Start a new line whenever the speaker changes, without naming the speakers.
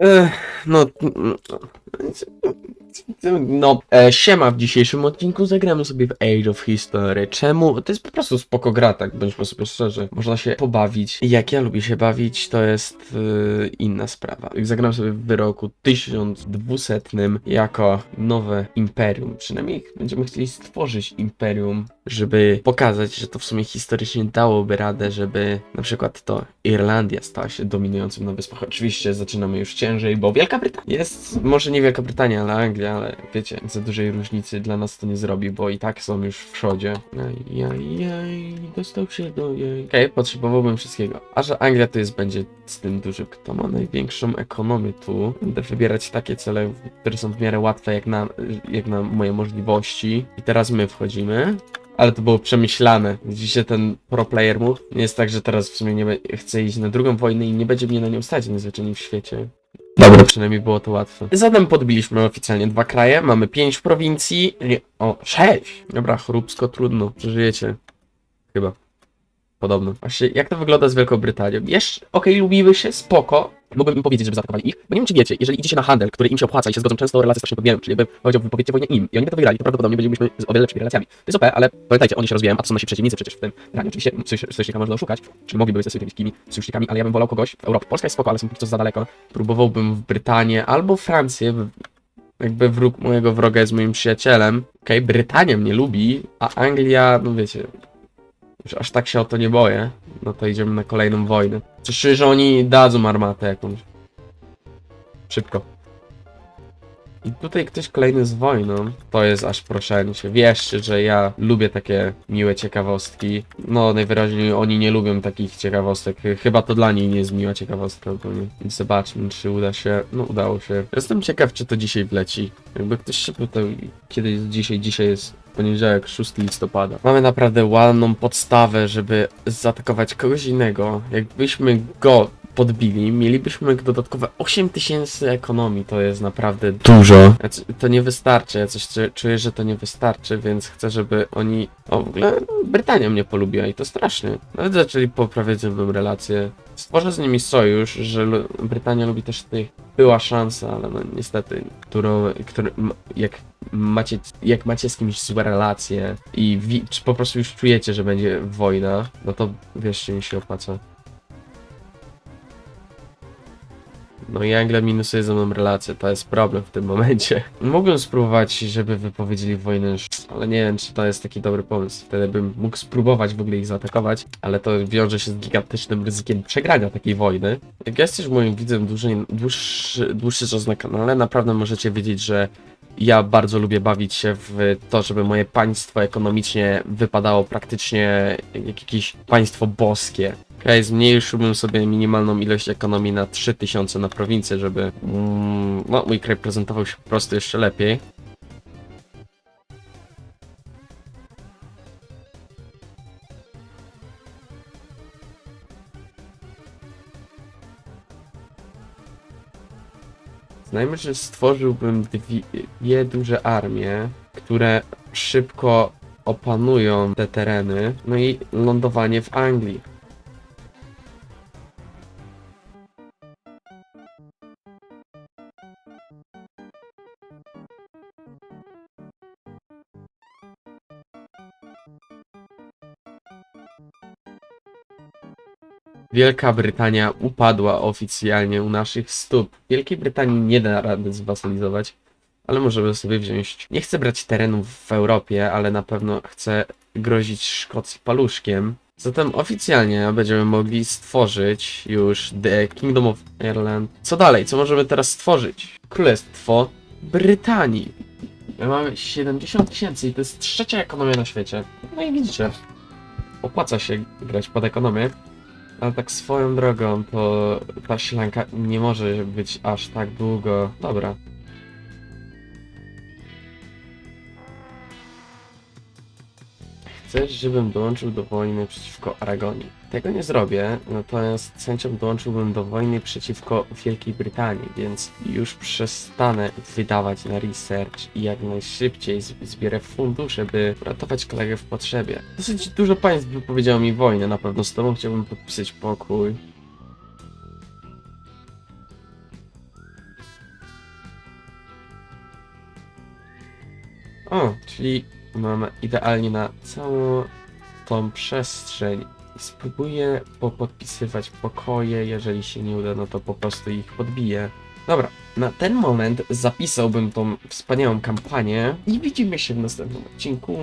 Ech, no, no, e, siema, w dzisiejszym odcinku zagramy sobie w Age of History. Czemu? To jest po prostu spoko gra, tak bądźmy sobie szczerzy. Można się pobawić. Jak ja lubię się bawić, to jest e, inna sprawa. Zagram sobie w wyroku 1200 jako nowe imperium. Przynajmniej będziemy chcieli stworzyć imperium, żeby pokazać, że to w sumie historycznie dałoby radę, żeby na przykład to Irlandia stała się dominującym na wyspach. Oczywiście zaczynamy już ciężej, bo Wielka Brytania jest, może nie Wielka Brytania, ale Anglia, ale wiecie, za dużej różnicy dla nas to nie zrobi, bo i tak są już w przodzie. Ajajaj, dostał się do jej. Okej, potrzebowałbym wszystkiego. A że Anglia to jest, będzie z tym dużym, kto ma największą ekonomię tu. Będę wybierać takie cele, które są w miarę łatwe jak na, jak na moje możliwości. I teraz my wchodzimy. Ale to było przemyślane. Widzicie ten pro player move? Nie jest tak, że teraz w sumie nie chcę iść na drugą wojnę i nie będzie mnie na nią stać najzwyczajniej w świecie. Dobra, przynajmniej było to łatwe. Zatem podbiliśmy oficjalnie dwa kraje, mamy pięć prowincji, nie, o, sześć! Dobra, choróbsko trudno, przeżyjecie. Chyba. Podobno. Właśnie, jak to wygląda z Wielką Brytanią? Jeszcze, okej, lubimy się, spoko. Mógłbym im powiedzieć, żeby zaatakowali ich, bo nie wiem, czy wiecie, jeżeli idziecie na handel, który im się opłaca i się zgodzą często, relacje strasznie podbijają, czyli jakby powiedział, wypowiedzcie wojnę im i oni by to wygrali, to prawdopodobnie bylibyśmy z o wiele lepszymi relacjami. To jest OP, ale pamiętajcie, oni się rozwijają, a to są nasi przeciwnicy przecież w tym graniu. Oczywiście sojusz- sojusznika można oszukać, czy mogliby być sojusznikami, sojusznikami, ale ja bym wolał kogoś w Europie. Polska jest spoko, ale są póki co za daleko. Próbowałbym w Brytanię albo Francję, jakby wróg mojego wroga jest moim przyjacielem. Okej, Brytania mnie lubi, a Anglia, no wiecie, już aż tak się o to nie boję. No to idziemy na kolejną wojnę. Czuję, że oni dadzą armatę jakąś. Szybko. I tutaj ktoś kolejny z wojną. To jest aż proszenie się. Wierzcie, że ja lubię takie miłe ciekawostki. No, najwyraźniej oni nie lubią takich ciekawostek. Chyba to dla niej nie jest miła ciekawostka ogólnie. Więc zobaczmy, czy uda się. No, udało się. Jestem ciekaw, czy to dzisiaj wleci. Jakby ktoś się pytał, kiedy jest dzisiaj, dzisiaj jest poniedziałek, 6 listopada. Mamy naprawdę ładną podstawę, żeby zaatakować kogoś innego. Jakbyśmy go podbili, mielibyśmy dodatkowe 8000 ekonomii, to jest naprawdę dużo. C- To nie wystarczy, ja coś czu- czuję, że to nie wystarczy, więc chcę, żeby oni... O, w ogóle Brytania mnie polubiła i to strasznie. Nawet zaczęli poprawiać ze mną relacje. Stworzę z nimi sojusz, że Brytania lubi też tych... Była szansa, ale no niestety, którą, który, jak macie, jak macie z kimś złe relacje i wi- po prostu już czujecie, że będzie wojna, no to wierzcie mi się opłaca. No i Anglia minusuje ze mną relacje, to jest problem w tym momencie. Mógłbym spróbować, żeby wypowiedzieli wojnę, ale nie wiem, czy to jest taki dobry pomysł. Wtedy bym mógł spróbować w ogóle ich zaatakować, ale to wiąże się z gigantycznym ryzykiem przegrania takiej wojny. Jak jesteś moim widzem dłużej, dłuższy, dłuższy czas na kanale, naprawdę możecie wiedzieć, że ja bardzo lubię bawić się w to, żeby moje państwo ekonomicznie wypadało praktycznie jak jakieś państwo boskie. Okej, zmniejszyłbym sobie minimalną ilość ekonomii na 3000 na prowincję, żeby mm, no, mój kraj prezentował się po prostu jeszcze lepiej. Znajmy, że stworzyłbym dwie, duże armie, które szybko opanują te tereny, no i lądowanie w Anglii. Wielka Brytania upadła oficjalnie u naszych stóp. Wielkiej Brytanii nie da rady zwasalizować, ale możemy sobie wziąć. Nie chcę brać terenów w Europie, ale na pewno chcę grozić Szkocji paluszkiem. Zatem oficjalnie będziemy mogli stworzyć już The Kingdom of Ireland. Co dalej? Co możemy teraz stworzyć? Królestwo Brytanii. My mamy 70 tysięcy i to jest trzecia ekonomia na świecie. No i widzicie, opłaca się grać pod ekonomię. Ale tak swoją drogą, to ta ślanka nie może być aż tak długo. Dobra. Chcesz, żebym dołączył do wojny przeciwko Aragonii? Tego nie zrobię, natomiast z chęcią dołączyłbym do wojny przeciwko Wielkiej Brytanii, więc już przestanę wydawać na research i jak najszybciej zbierę fundusze, by ratować kolegę w potrzebie. Dosyć dużo państw wypowiedziało mi wojnę, na pewno z tobą chciałbym podpisać pokój. O, czyli mam idealnie na całą tą przestrzeń. Spróbuję popodpisywać pokoje, jeżeli się nie uda, no to po prostu ich podbiję. Dobra, na ten moment zapisałbym tą wspaniałą kampanię i widzimy się w następnym odcinku.